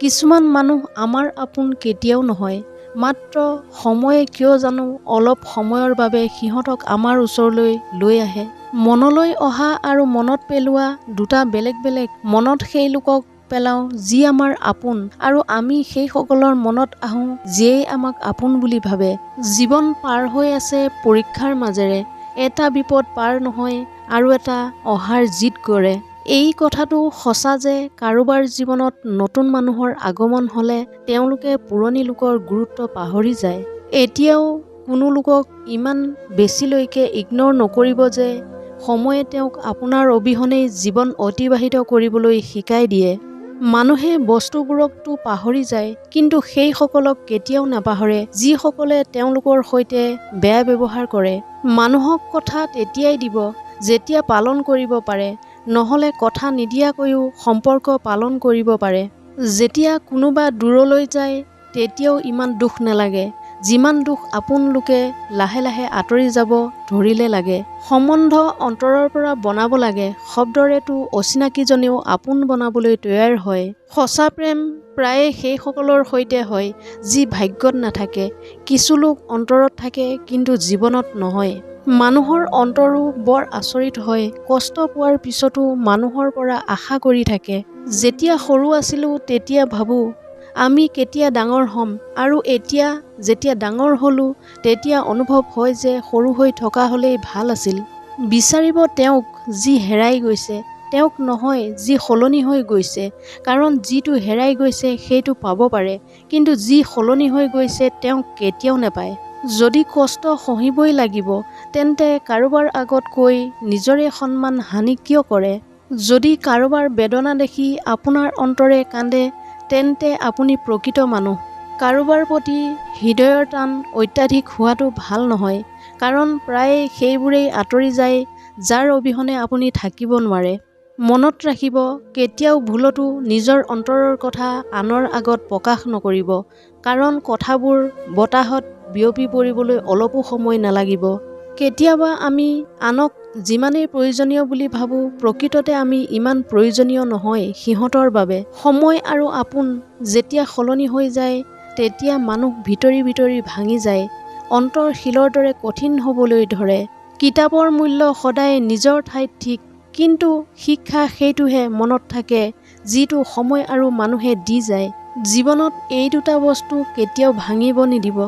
কিছুমান মানুহ আমাৰ আপোন কেতিয়াও নহয়। মাত্ৰ সময়ে কিয় জানো অলপ সময়ৰ বাবে সিহঁতক আমাৰ ওচৰলৈ লৈ আহে। মনলৈ অহা আৰু মনত পেলোৱা দুটা বেলেগ বেলেগ মনত সেই লোকক পেলাওঁ যি আমাৰ আপোন আৰু আমি সেইসকলৰ মনত আহোঁ যিয়েই আমাক আপোন বুলি ভাবে। জীৱন পাৰ হৈ আছে পৰীক্ষাৰ মাজেৰে। এটা বিপদ পাৰ নহয় আৰু এটা অহাৰ জিদ কৰে। এই কথাটো সঁচা যে কাৰোবাৰ জীৱনত নতুন মানুহৰ আগমন হ'লে তেওঁলোকে পুৰণি লোকৰ গুৰুত্ব পাহৰি যায় এতিয়াও কোনো লোকক ইমান বেছিলৈকে ইগন'ৰ নকৰিব যে সময়ে তেওঁক আপোনাৰ অবিহনেই জীৱন অতিবাহিত কৰিবলৈ শিকাই দিয়ে। মানুহে বস্তুবোৰকতো পাহৰি যায় কিন্তু সেইসকলক কেতিয়াও নাপাহৰে যিসকলে তেওঁলোকৰ সৈতে বেয়া ব্যৱহাৰ কৰে। মানুহক কথা তেতিয়াই দিব যেতিয়া পালন কৰিব পাৰে নহ'লে কথা নিদিয়াকৈও সম্পৰ্ক পালন কৰিব পাৰে। যেতিয়া কোনোবা দূৰলৈ যায় তেতিয়াও ইমান দুখ নালাগে। যিমান দুখ আপোন লোকে লাহে লাহে আঁতৰি যাব ধৰিলে লাগে। সম্বন্ধ অন্তৰৰ পৰা বনাব লাগে শব্দৰেতো অচিনাকিজনেও আপোন বনাবলৈ তৈয়াৰ হয়। সঁচা প্ৰেম প্ৰায়ে সেইসকলৰ সৈতে হয় যি ভাগ্যত নাথাকে। কিছু লোক অন্তৰত থাকে কিন্তু জীৱনত নহয়। মানুহৰ অন্তৰো বৰ আচৰিত হয় কষ্ট পোৱাৰ পিছতো মানুহৰ পৰা আশা কৰি থাকে যেতিয়া সৰু আছিলোঁ তেতিয়া ভাবোঁ আমি কেতিয়া ডাঙৰ হ'ম আৰু এতিয়া যেতিয়া ডাঙৰ হ'লোঁ তেতিয়া অনুভৱ হয় যে সৰু হৈ থকা হ'লেই ভাল আছিল। বিচাৰিব তেওঁক যি হেৰাই গৈছে তেওঁক নহয় যি সলনি হৈ গৈছে কাৰণ যিটো হেৰাই গৈছে সেইটো পাব পাৰে কিন্তু যি সলনি হৈ গৈছে তেওঁক কেতিয়াও নাপায়। যদি কষ্ট সহিবই লাগিব তেন্তে কাৰোবাৰ আগত কৈ নিজৰে সন্মান হানি কিয় কৰে? যদি কাৰোবাৰ বেদনা দেখি আপোনাৰ অন্তৰে কান্দে তেন্তে আপুনি প্ৰকৃত মানুহ। কাৰোবাৰ প্ৰতি হৃদয়ৰ টান অত্যাধিক হোৱাটো ভাল নহয় কাৰণ প্ৰায়ে সেইবোৰেই আঁতৰি যায় যাৰ অবিহনে আপুনি থাকিব নোৱাৰে। মনত ৰাখিব কেতিয়াও ভুলতো নিজৰ অন্তৰৰ কথা আনৰ আগত প্ৰকাশ নকৰিব কাৰণ কথাবোৰ বতাহত বিয়পি পৰিবলৈ অলপো সময় নালাগিব। কেতিয়াবা আমি আনক যিমানেই প্ৰয়োজনীয় বুলি ভাবোঁ প্ৰকৃততে আমি ইমান প্ৰয়োজনীয় নহয় সিহঁতৰ বাবে। সময় আৰু আপোন যেতিয়া সলনি হৈ যায় তেতিয়া মানুহ ভিতৰি ভিতৰি ভাঙি যায় অন্তৰ শিলৰ দৰে কঠিন হ'বলৈ ধৰে। কিতাপৰ মূল্য সদায় নিজৰ ঠাইত ঠিক কিন্তু শিক্ষা সেইটোহে মনত থাকে যিটো সময় আৰু মানুহে দি যায়। জীৱনত এই দুটা বস্তু কেতিয়াও ভাঙিব নিদিব।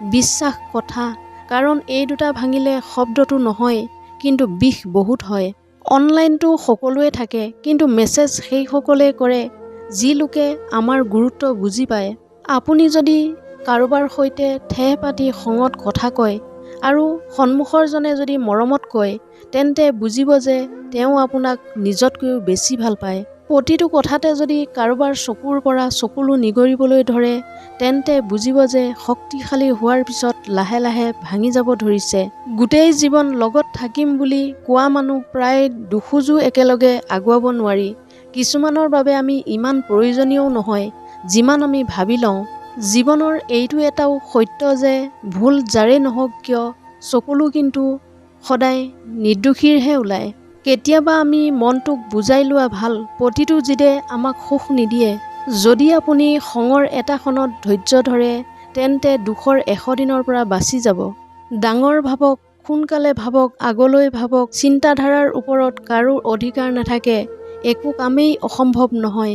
বিশ্বাস কথা কাৰণ এই দুটা ভাঙিলে শব্দটো নহয় কিন্তু বিষ বহুত হয়। অনলাইনটো সকলোৱে থাকে কিন্তু মেছেজ সেইসকলে কৰে যি লোকে আমাৰ গুৰুত্ব বুজি পায়। আপুনি যদি কাৰোবাৰ সৈতে ঠেহ পাতি খঙত কথা কয় আৰু সন্মুখৰজনে যদি মৰমত কয় তেন্তে বুজিব যে তেওঁ আপোনাক নিজতকৈও বেছি ভাল পায়। প্ৰতিটো কথাতে যদি কাৰোবাৰ চকুৰ পৰা চকুলো নিগৰিবলৈ ধৰে তেন্তে বুজিব যে শক্তিশালী হোৱাৰ পিছত লাহে লাহে ভাঙি যাব ধৰিছে। গোটেই জীৱন লগত থাকিম বুলি কোৱা মানুহ প্ৰায় দুখোজো একেলগে আগুৱাব নোৱাৰি। কিছুমানৰ বাবে আমি ইমান প্ৰয়োজনীয়ও নহয় যিমান আমি ভাবি লওঁ। জীৱনৰ এইটো এটাও সত্য যে ভুল যাৰেই নহওক কিয় চকুলো কিন্তু সদায় নিৰ্দোষীৰহে ওলায়। কেতিয়াবা আমি মনটোক বুজাই লোৱা ভাল প্ৰতিটো জিদে আমাক সুখ নিদিয়ে। যদি আপুনি খঙৰ এটা ক্ষণত ধৈৰ্য ধৰে তেন্তে দুখৰ এশ দিনৰ পৰা বাচি যাব। ডাঙৰ ভাবক সোনকালে ভাবক আগলৈ ভাবক চিন্তাধাৰাৰ ওপৰত কাৰো অধিকাৰ নাথাকে একো কামেই অসম্ভৱ নহয়।